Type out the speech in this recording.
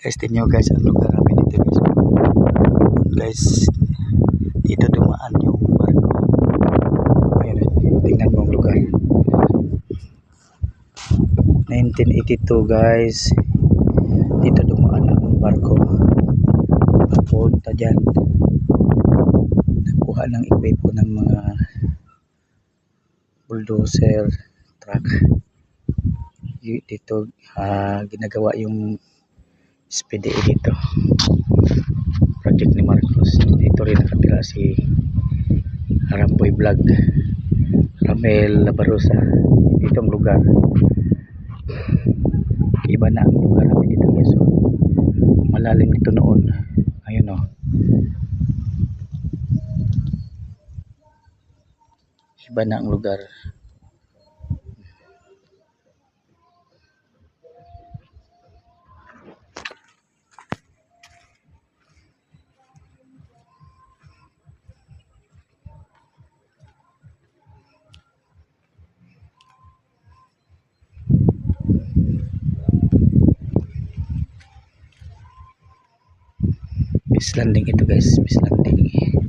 Guys, tingnan guys ang lugar namin dito guys. Guys, dito dumaan yung barko. Ayun, tingnan mo ang lugar. 1982 guys. Dito dumaan ang barko. Papunta dyan. Nakuha ng equipo ng mga bulldozer truck. Dito ah, ginagawa yung SPDA dito. Project ni Marcos. Dito rin nakatira si Aramboy Vlog. Ramel Labarosa. Dito ang lugar. Iba na ang lugar namin dito guys. So, malalim dito noon. Ayun oh. Iba na ang lugar. bis landing itu guys. Bis landing.